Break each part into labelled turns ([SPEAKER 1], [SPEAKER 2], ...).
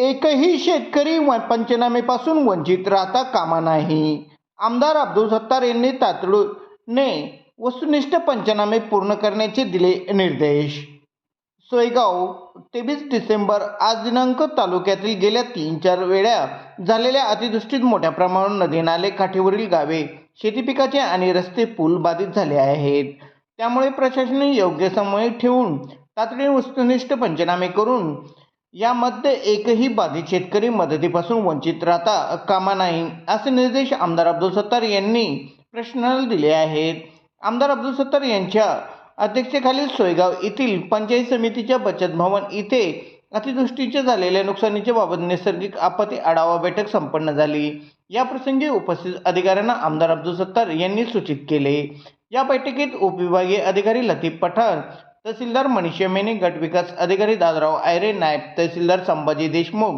[SPEAKER 1] एकही शेतकरी व पंचनामेपासून वंचित राहता कामा नाही. आमदार अब्दुल सत्तार यांनी तातडीने वस्तुनिष्ठ पंचनामे पूर्ण करण्याचे दिले निर्देश. सोयगाव तेवीस डिसेंबर आज दिनांक तालुक्यातील गेल्या तीन चार वेळा झालेल्या अतिदृष्टीत मोठ्या प्रमाणावर नदी नाले काठीवरील गावे शेती पिकाचे आणि रस्ते पूल बाधित झाले आहेत. त्यामुळे प्रशासनाने योग्य समय ठेवून तातडीने वस्तुनिष्ठ पंचनामे करून यामध्ये एकही बाधित शेतकरी मदतीपासून वंचित राहता कामा नाही असे निर्देश आमदार अब्दुल सत्तार यांनी प्रश्नाला दिले आहेत. आमदार अब्दुल सत्तार यांच्या अध्यक्षतेखाली सोयगाव येथील पंचायत समितीच्या बचत भवन इथे अतिवृष्टीच्या झालेल्या नुकसानीच्या बाबत नैसर्गिक आपत्ती आढावा बैठक संपन्न झाली. या प्रसंगी उपस्थित अधिकाऱ्यांना आमदार अब्दुल सत्तार यांनी सूचित केले. या बैठकीत उपविभागीय अधिकारी लतीफ पठाण तहसीलदार मनीषा मेने गट विकास अधिकारी दादराव आयरे नायब तहसीलदार संभाजी देशमुख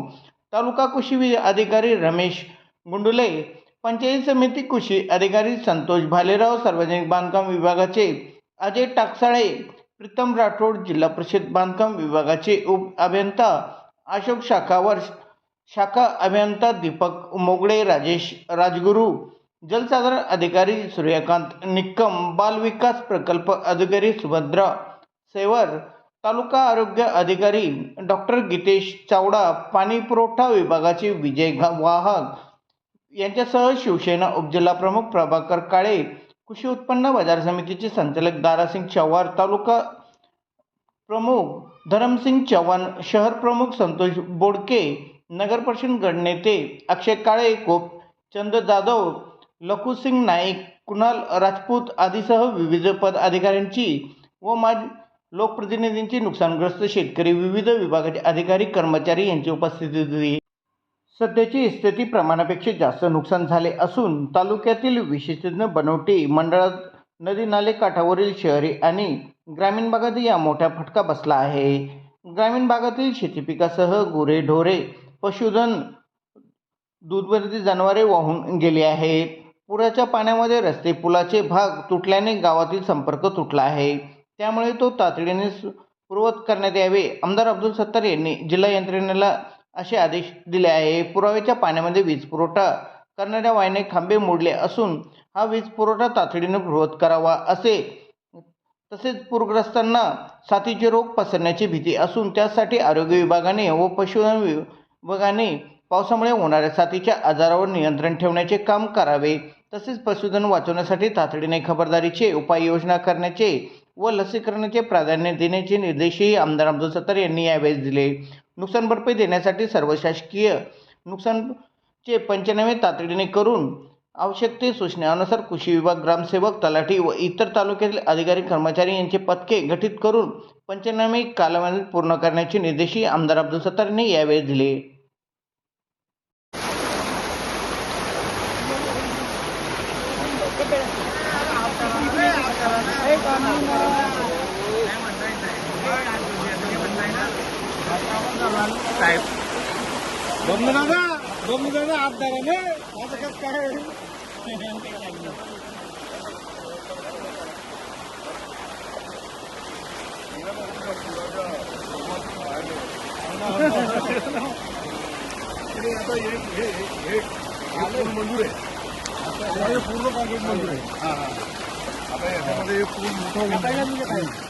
[SPEAKER 1] तालुका कृषी वि- अधिकारी रमेश गुंडुले पंचायत समिती कृषी अधिकारी संतोष भालेराव सार्वजनिक बांधकाम विभागाचे अजय टाकसाळे प्रीतम राठोड जिल्हा परिषद बांधकाम विभागाचे उप अभियंता अशोक शाखावर शाखा अभियंता दीपक मोगडे राजेश राजगुरू जलसाधारण अधिकारी सूर्यकांत निक्कम बाल विकास प्रकल्प अधिकारी सुभद्रा सेवर तालुका आरोग्य अधिकारी डॉक्टर गीतेश चावडा पाणी पुरवठा विभागाचे विजय घा- वाहक यांच्यासह शिवसेना उपजिल्हा प्रमुख प्रभाकर काळे कृषी उत्पन्न बाजार समितीचे संचालक दारासिंग चव्हाण तालुका प्रमुख धरमसिंग चव्हाण शहर प्रमुख संतोष बोडके नगर परिषद गटनेते अक्षय काळे गोपचंद जाधव लखुसिंग नाईक कुणाल राजपूत आदीसह विविध पद अधिकाऱ्यांची व माज लोकप्रतिनिधींची नुकसानग्रस्त शेतकरी विविध विभागाचे अधिकारी कर्मचारी यांची उपस्थिती होती. सध्याची स्थिती प्रमाणापेक्षा जास्त नुकसान झाले असून तालुक्यातील विशेषज्ञ बनवटी मंडळात नदी नाले काठावरील शहरी आणि ग्रामीण भागात या मोठा फटका बसला आहे. ग्रामीण भागातील शेती पिकासह गुरे ढोरे पशुधन दूधवर्ती जनावरे वाहून गेली आहेत. पुराच्या पाण्यामध्ये रस्ते पुलाचे भाग तुटल्याने गावातील संपर्क तुटला आहे. त्यामुळे तो तातडीने सु- पूर्वत करण्यात यावे. आमदार अब्दुल सत्तार यांनी जिल्हा यंत्रणेला असे आदेश दिले आहे पुराव्याच्या पाण्यामध्ये वीज पुरवठा करणाऱ्या वाहिने खांबे मोडले असून हा वीज पुरवठा तातडीने पूर्वत करावा असे तसेच पूरग्रस्तांना साथीचे रोग पसरण्याची भीती असून त्यासाठी आरोग्य विभागाने व पशुधन विभागाने पावसामुळे होणाऱ्या साथीच्या आजारावर नियंत्रण ठेवण्याचे काम करावे तसेच पशुधन वाचवण्यासाठी तातडीने खबरदारीचे उपाययोजना करण्याचे व लसीकरणाचे प्राधान्य देण्याचे निर्देशही आमदार अब्दुल सत्तार यांनी यावेळेस दिले. नुकसान भरपाई देण्यासाठी सर्व शासकीय नुकसानचे पंचनामे तातडीने करून आवश्यक ते सूचनेनुसार कृषी विभाग ग्रामसेवक तलाठी व इतर तालुक्यातील अधिकारी कर्मचारी यांचे पथके गठीत करून पंचनामे कालावधीत पूर्ण करण्याचे निर्देशही आमदार अब्दुल सत्तार यांनी यावेळी दिले.
[SPEAKER 2] साहेब
[SPEAKER 3] बमलं दादा बमलं दादा आमदाराने माझं कसं काय मंजूर आहे पूर्ण कॉन्क्रीट मंजूर आहे आता याच्यामध्ये पूल मोठा होऊन